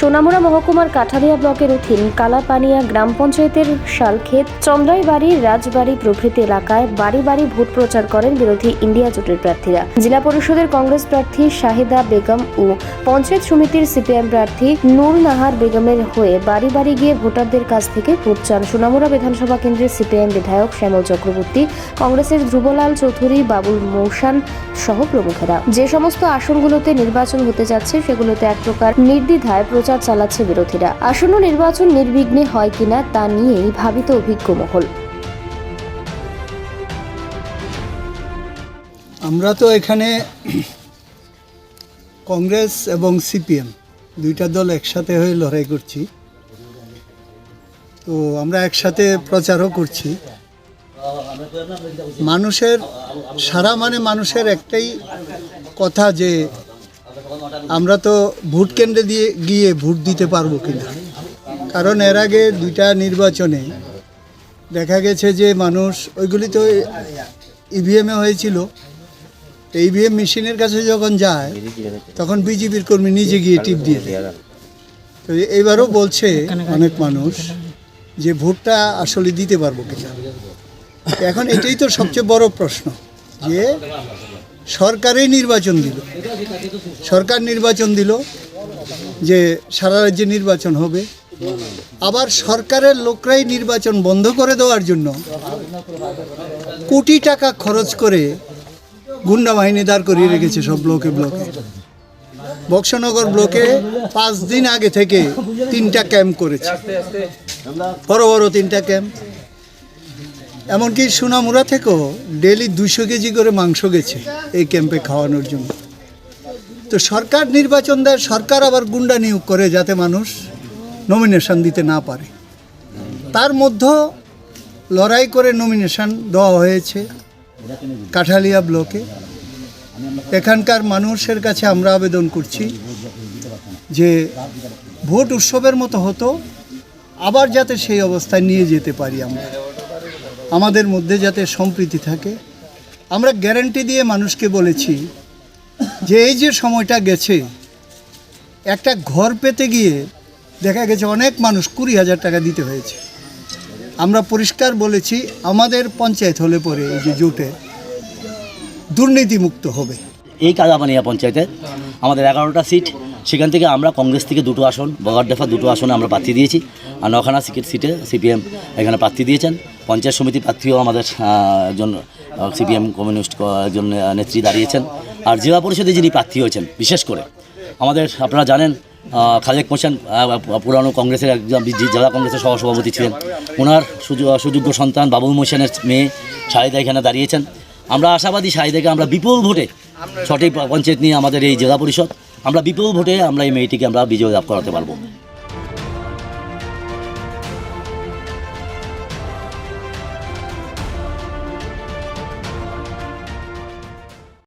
সোনামুড়া মহকুমার কাঠালিয়া ব্লকের অধীন কালাপানিয়া গ্রাম পঞ্চায়েতের শালক্ষেত চন্দ্রাইবাড়ি রাজবাড়ি প্রভৃতি এলাকায় বাড়ি বাড়ি ভোট প্রচার করেন বিরোধী ইন্ডিয়া জোটের প্রার্থীরা। জেলা পরিষদের কংগ্রেস প্রার্থী শাহিদা বেগম ও পঞ্চায়েত সমিতির সিপিএম প্রার্থী নূর নাহার বেগমের হয়ে বাড়ি বাড়ি গিয়ে ভোটারদের কাছ থেকে ভোট চান সোনামুড়া বিধানসভা কেন্দ্রের সিপিএম বিধায়ক শ্যামল চক্রবর্তী, কংগ্রেসের ধ্রুবলাল চৌধুরী, বাবুল মৌসান সহ প্রমুখেরা। যে সমস্ত আসনগুলোতে নির্বাচন হতে যাচ্ছে, সেগুলোতে এক প্রকার নির্দ্বিধায় প্রচার চালাচ্ছে বিরোধীরা। আসন্ন নির্বাচন নির্বিঘ্নে হয় কিনা তা নিয়েই ভাবিত অভিজ্ঞ মহল। আমরা তো এখানে কংগ্রেস এবং সিপিএম দুইটা দল একসাথে হয়ে লড়াই করছি। তো আমরা একসাথে প্রচারও করছি। মানুষের সারা মানে মানুষের একটাই কথা যে আমরা তো ভোট কেন্দ্রে দিয়ে গিয়ে ভোট দিতে পারব কিনা? কারণ এর আগে দুইটা নির্বাচনে দেখা গেছে যে মানুষ, ওইগুলি তো ইভিএমে হয়েছিল। ইভিএম মেশিনের কাছে যখন যায়, তখন বিজেপির কর্মী নিজে গিয়ে টিপ দিয়ে দেয়। তো এইবারও বলছে অনেক মানুষ যে ভোটটা আসলে দিতে পারব কিনা। এখন এটাই তো সবচেয়ে বড় প্রশ্ন, যে সরকারই নির্বাচন দিল। সরকার নির্বাচন দিল যে সারা রাজ্যে নির্বাচন হবে। আবার সরকারের লোকরাই নির্বাচন বন্ধ করে দেওয়ার জন্য কোটি টাকা খরচ করে গুন্ডা বাহিনী দাঁড় করিয়ে রেখেছে সব ব্লকে ব্লকে। বক্সনগর ব্লকে পাঁচ দিন আগে থেকে তিনটা ক্যাম্প করেছে। বড় বড় তিনটা ক্যাম্প। এমনকি সোনামুড়া থেকেও ডেলি দুশো কেজি করে মাংস গেছে এই ক্যাম্পে খাওয়ানোর জন্য। তো সরকার নির্বাচন দেয়, সরকার আবার গুন্ডা নিয়োগ করে যাতে মানুষ নমিনেশন দিতে না পারে। তার মধ্যে লড়াই করে নমিনেশন দেওয়া হয়েছে কাঠালিয়া ব্লকে। এখানকার মানুষের কাছে আমরা আবেদন করছি যে ভোট উৎসবের মতো হতো, আবার যাতে সেই অবস্থায় নিয়ে যেতে পারি আমরা। আমাদের মধ্যে যাতে সম্প্রীতি থাকে, আমরা গ্যারান্টি দিয়ে মানুষকে বলেছি যে এই যে সময়টা গেছে, একটা ঘর পেতে গিয়ে দেখা গেছে অনেক মানুষ কুড়ি হাজার টাকা দিতে হয়েছে। আমরা পরিষ্কার বলেছি, আমাদের পঞ্চায়েত হলে পরে এই যে জোটে দুর্নীতিমুক্ত হবে। এই কাদাপানিয়া পঞ্চায়েতে আমাদের এগারোটা সিট, সেখান থেকে আমরা কংগ্রেস থেকে দুটো আসন বগারডেফা দুটো আসনে আমরা প্রার্থী দিয়েছি, আর নখানা সিটের সিটে সিপিএম এখানে প্রার্থী দিয়েছেন। পঞ্চায়েত সমিতি প্রার্থীও আমাদের একজন সিপিএম কমিউনিস্ট একজন নেত্রী দাঁড়িয়েছেন। আর জেলা পরিষদে যিনি প্রার্থী হয়েছেন, বিশেষ করে, আমাদের আপনারা জানেন খালেক মোশান পুরানো কংগ্রেসের একজন জেলা কংগ্রেসের সহসভাপতি ছিলেন। ওনার সুযোগ- সুযোগ্য সন্তান বাবুল মোশানের মেয়ে শাহিদা এখানে দাঁড়িয়েছেন। আমরা আশাবাদী শাহিদাকে আমরা বিপুল ভোটে ছটি পঞ্চায়েত নিয়ে আমাদের এই জেলা পরিষদ, আমরা বিপুল ভোটে আমরা এই মেয়েটিকে আমরা বিজয় লাভ করাতে পারব।